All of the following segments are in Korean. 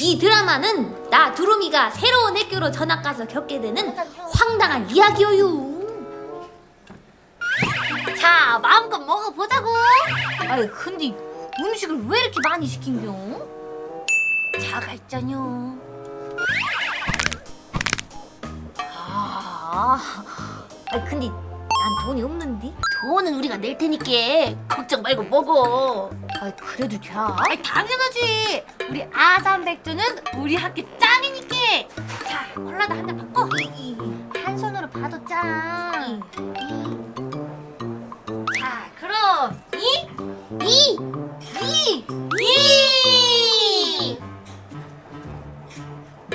이 드라마는 나 두루미가 새로운 학교로 전학 가서 겪게 되는 황당한 이야기여유. 자, 마음껏 먹어보자고. 아이, 근데 음식을 왜 이렇게 많이 시킨겨? 자가 있잖여. 아, 아이 근데 난 돈이 없는데? 돈은 우리가 낼 테니까 걱정 말고 먹어. 아이 그래도 돼? 아이 당연하지. 우리 아산백두는 우리 학교 짱이니까. 자 콜라도 한잔 바꿔. 한 손으로 봐도 짱. 자 그럼 이, 이, 이, 이.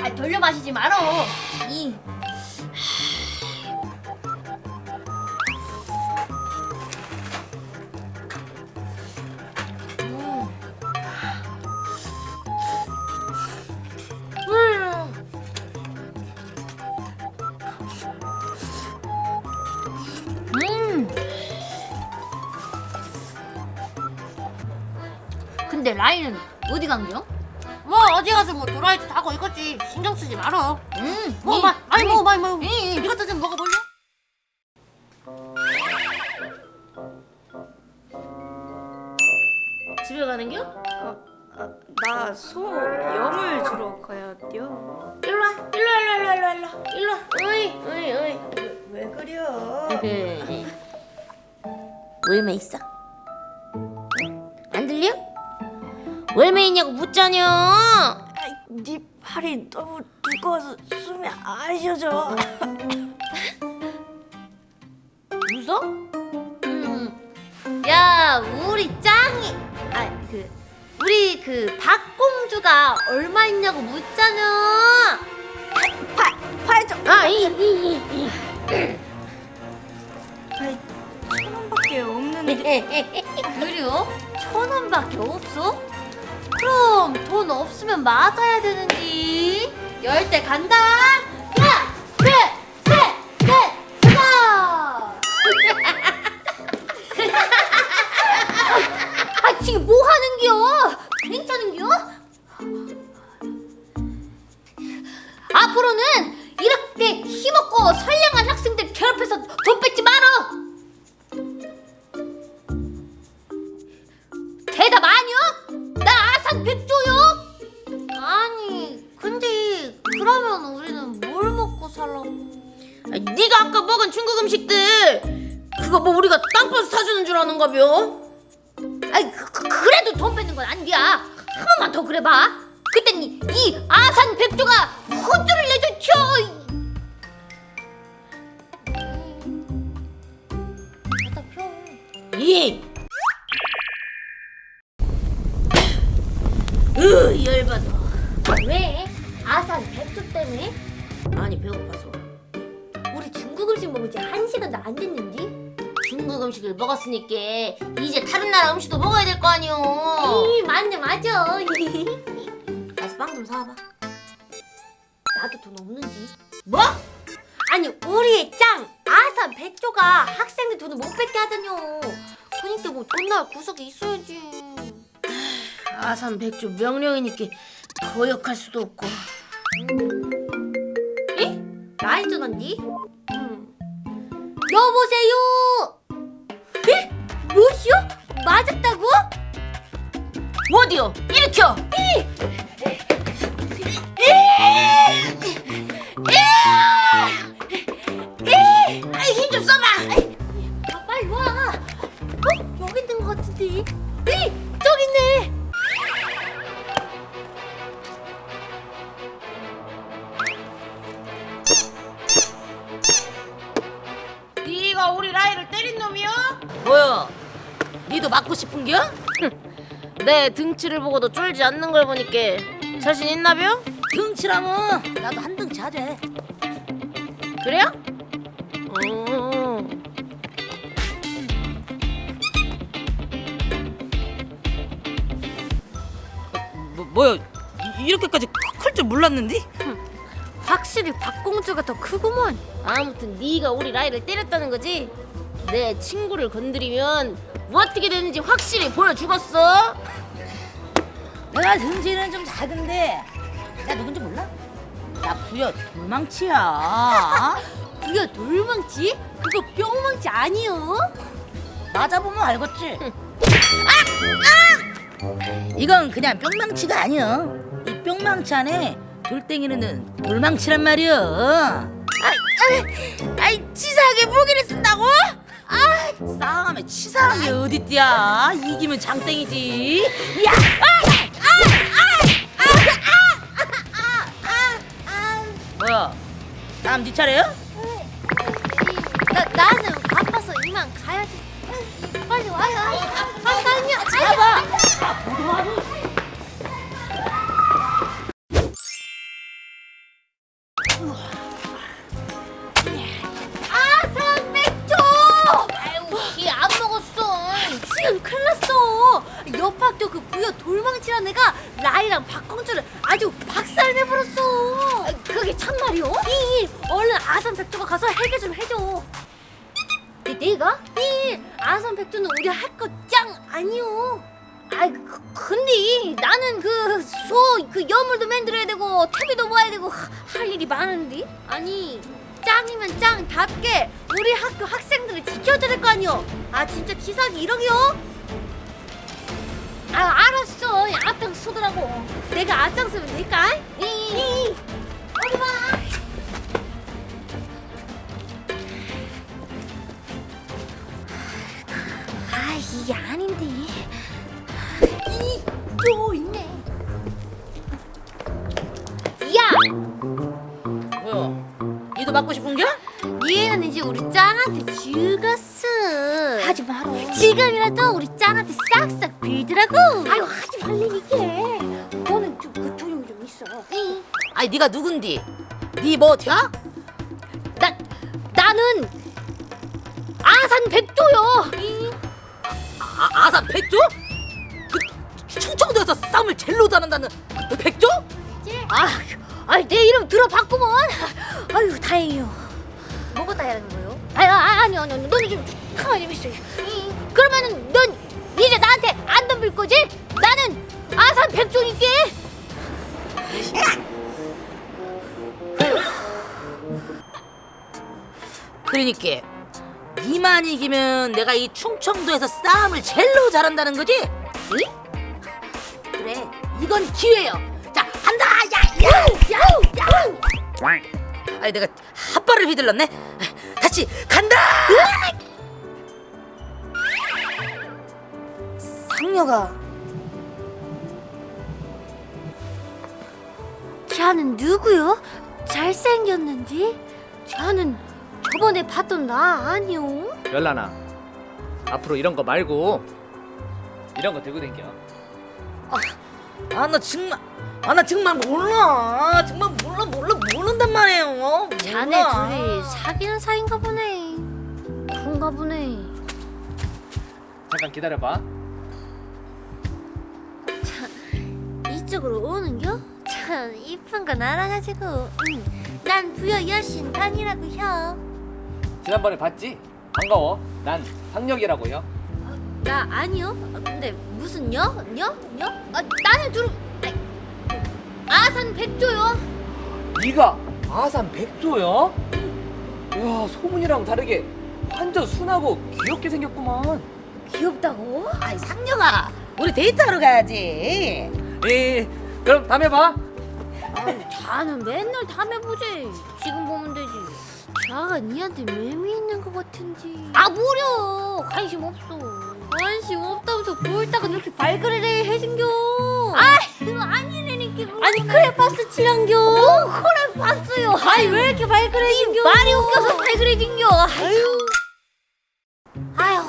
아 돌려 마시지 말어. 이. 라인은 어디 간겨? 뭐 어디 가서 뭐 도라이도 타고 이거지 신경 쓰지 말어. 음, 먹어봐. 아니 먹어 많이 먹어. 이, 이. 이것도 좀 먹어볼래? 집에 가는겨? 아, 나 소염을 주러 가야 돼요. 일로 와. 일로 와, 일로 와, 일로 와, 일로 와, 일로 와. 어이 어이 어이. 왜 그려? 월매 있어? 아이, 네 팔이 너무 두꺼워서 숨이 안 쉬어져. 웃어? 음. 야, 우리 짱이. 아, 그 우리 그 박공주가 얼마 있냐고 묻잖아. 팔, 팔 좀. 아, 이, 이, 이, 아이, 천 원밖에 없는데. 이. 그래요? 천 원밖에 없어? 그럼 돈 없으면 맞아야 되는지. 열 대 간다. 그거 뭐 우리가 땅버스 사주는 줄 아는가벼? 아이 그, 그, 그 래도 돈 뺏는 건 아니야 한 번만 더 그래봐 그땐 이, 이 아산 백조가 혼쭐을 내줬죠 대답혀 이. 으 열받아. 왜? 아산 백조 때문에? 아니 배고파서. 우리 중국 음식 먹은 지 한 시간도 안 됐는데? 음식을 먹었으니까 이제 다른 나라 음식도 먹어야 될 거 아니오. 이 맞네 맞아 가서 빵 좀 사와봐. 나도 돈 없는지 뭐? 아니 우리의 짱 아산 백조가 학생들 돈을 못 뺏게 하잖요 그니까 뭐 돈 나올 구석이 있어야지 아산 백조 명령이니까 거역할 수도 없고. 에? 라인? 음. 여보세요 에? 뭐시오? 맞았다고? 어디요? 일으켜. 힘좀 써봐. 아 빨리 와 어? 여기 있는 것 같은데 이 저기 있네? 뭐야? 니도 맞고 싶은겨? 내 등치를 보고도 쫄지 않는 걸 보니까 자신 있나벼? 등치라면 나도 한 등치 하재. 그래요? 어. 뭐, 뭐야? 이- 이렇게까지 클 줄 몰랐는데? 확실히 박공주가 더 크구먼 아무튼 네가 우리 라이를 때렸다는 거지? 내 친구를 건드리면 뭐 어떻게 되는지 확실히 보여주겠어? 내가 등치는 좀 작은데 나 누군지 몰라? 나 부여 돌망치야. 부여 돌망치? 그거 뿅망치 아니요? 맞아보면 알겠지. 이건 그냥 뿅망치가 아니야. 이 뿅망치 안에 돌덩이는 돌망치란 말이야. 아이 치사하게 무기를 쓴다고? 아 싸움에 치사한 게 어딨디야? 이기면 장땡이지. 야! 뭐야? 다음 네 차례야? 나 나는 바빠서 이만 가야지. 빨리 와요. 잠깐요. 잡아. 이 아산 백조는 우리 할 거 짱 아니오. 아 그, 근데 나는 그 소 그 여물도 만들어야 되고 TV도 봐야 되고 하- 할 일이 많은데? 아니 짱이면 짱답게 우리 학교 학생들을 지켜줘야 될 거 아니오. 아 진짜 치사하게 이러기요? 아 알았어. 앞장 서더라고. 내가 앞장서면 될까? 이. 어디 봐 이게 아닌데 이또 있네 야 뭐야? 니도 맞고 싶은 겨? 얘는 이제 우리 짱한테 죽었어 하지 마라. 지금이라도 우리 짱한테 싹싹 빌더라고 아유 하지 말라니까 너는 좀그 조용히 좀 있어 이. 아니 네가 누군디? 니뭐 돼? 나 나는 아산 백조요 이. 아, 아산 백조? 그 충청도에서 쌈을 젤로 다는다는 그 백조? 아, 아이 내 이름 들어봤구먼. 아유 다행이요. 뭐가 다행인 거요? 아니 아니 아니 아니 너는 좀 가만히 좀 있어. 이, 그러면은 넌 이제 나한테 안 덤빌 거지? 나는 아산 백종이께. 그러니까 니만 이기면 내가 이 충청도에서 싸움을 젤로 잘한다는 거지? 응? 그래 이건 기회야 자 간다 야야 야 야 아니 내가 핫발을 휘둘렀네 다시 간다 상녀가 걔는 누구요? 잘생겼는데? 걔는 저번에 봤던 나 아니요? 열라나 앞으로 이런 거 말고 이런 거 들고 댕겨 아 나 정말 아 나 정말 몰라 정말 몰라 몰라 모른단 말이에요 자네 몰라. 둘이 사귀는 사이인가 보네. 그런가 보네. 잠깐 기다려봐 이쪽으로 오는겨? 참 이쁜 건 알아가지고 응. 난 부여 여신 단이라고 혀. 지난번에 봤지? 반가워 난 상혁이라고 요나 아니요. 아, 근데 무슨 여? 여? 여? 아, 나는 주로 아이, 아산 백조요. 네가 아산 백조야? 와 소문이랑 다르게 완전 순하고 귀엽게 생겼구만 귀엽다고? 아이 상녀가 우리 데이트하러 가야지 에 그럼 다음에 봐 자는 맨날 담에 보지. 지금 보면 되지. 자가 니한테 매미 있는 것 같은지. 아 뭐려? 관심 없어. 관심 없다면서 보일다가 이렇게 발그레레 해진겨. 아 이거 아니라니까. 아니 그래 봤어 칠한겨. 뭐 그래 봤어요. 아니 왜 이렇게 발그레진겨? 말이 웃겨서 발그레진겨. 아유. 아유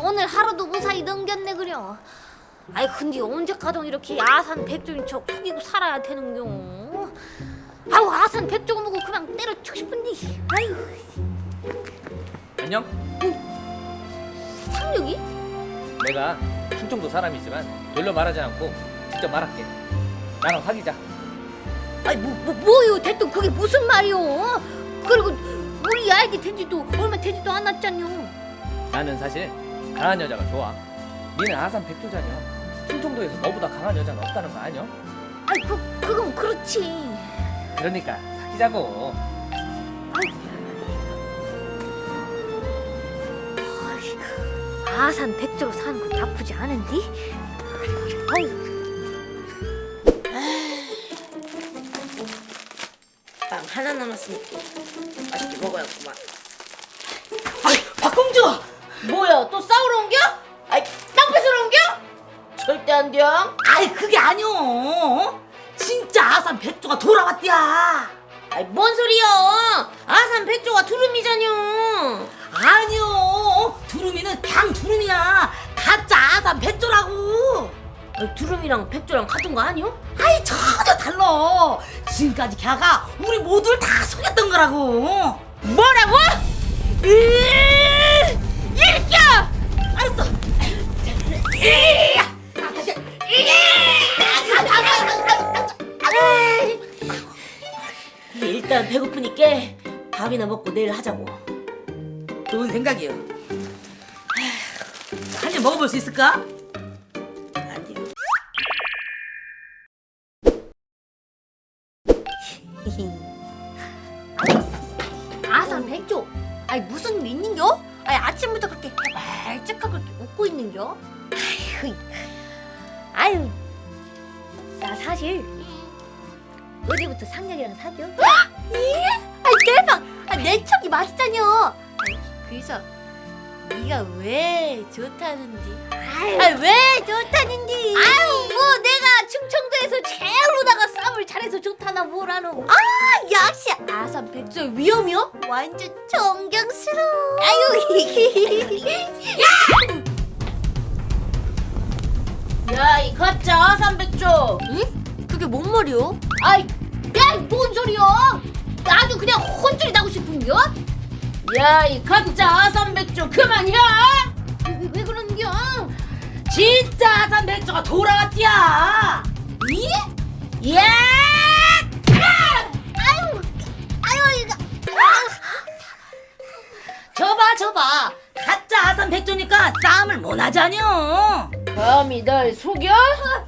오늘 하루도 무사히 넘겼네 그려. 아이 근데 언제 가정 이렇게 아산 백종인 척 속이고 살아야 되는겨? 아우 아산 백종 보고 그냥 때려치고 싶은데 아유 안녕. 상력이? 내가 충청도 사람이지만 별로 말하지 않고 직접 말할게. 나랑 사귀자. 아니 뭐, 뭐 뭐요? 대뜸 그게 무슨 말이요? 그리고 우리 알게 된지도 얼마 되지도 않았잖요 나는 사실 강한 여자가 좋아. 니는 아산 백조자냐? 충청도에서 너보다 강한 여자는 없다는 거 아니야? 아이 그 그건 그렇지. 그러니까 사귀자고. 아이, 아산 백조로 사는 건 나쁘지. 아유. 빵 하나 남았으니까 맛있게 먹어야겠구만. 아이 박공주 뭐야 또 싸우러 온겨? 아이 땅 뺏으러 온겨? 절대 안 돼. 아이 그게 아니오 아산 백조가 돌아왔디야 아이 뭔 소리야? 아산 백조가 두루미잖여. 아니요 두루미는 그냥 두루미야 가짜 아산 백조라고 아이, 두루미랑 백조랑 같은 거 아니요? 아이 전혀 달라 지금까지 걔가 우리 모두를 다 속였던 거라고 뭐라고? 으 일겨! 알았어 일단 배고프니까 밥이나 먹고 내일 하자고. 좋은 생각이요 한 입 먹어볼 수 있을까? 안 돼. 아산 백조. 아이 무슨 일 있는겨? 아이 아침부터 그렇게 말짝하고 웃고 있는겨? 아이고, 아유, 나 사실 어제부터 상혁이랑 사겨. 예? 아이 대박! 아, 내 척이 맛있잖여. 아이, 그래서 네가 왜 좋다는지? 아이 왜 좋다는지? 아유 뭐 내가 충청도에서 제일로다가 쌈을 잘해서 좋다나 뭐라노? 아 역시 아산 백조 위험이요? 완전 존경스러워. 아유 야, 이 가짜 아산 백조. 응? 그게 뭔 말이요? 아이, 야, 뭔 소리야? 아주 그냥 혼쭐이 나고 싶은겨? 야, 이 가짜 아산 백조 그만이야. 왜, 왜, 왜 그러는겨? 진짜 아산 백조가 돌아왔디야 예? 야! 아유 아유 이거 저봐 저봐 가짜 아산 백조니까 싸움을 못 하자뇨 감히 날 속여? 아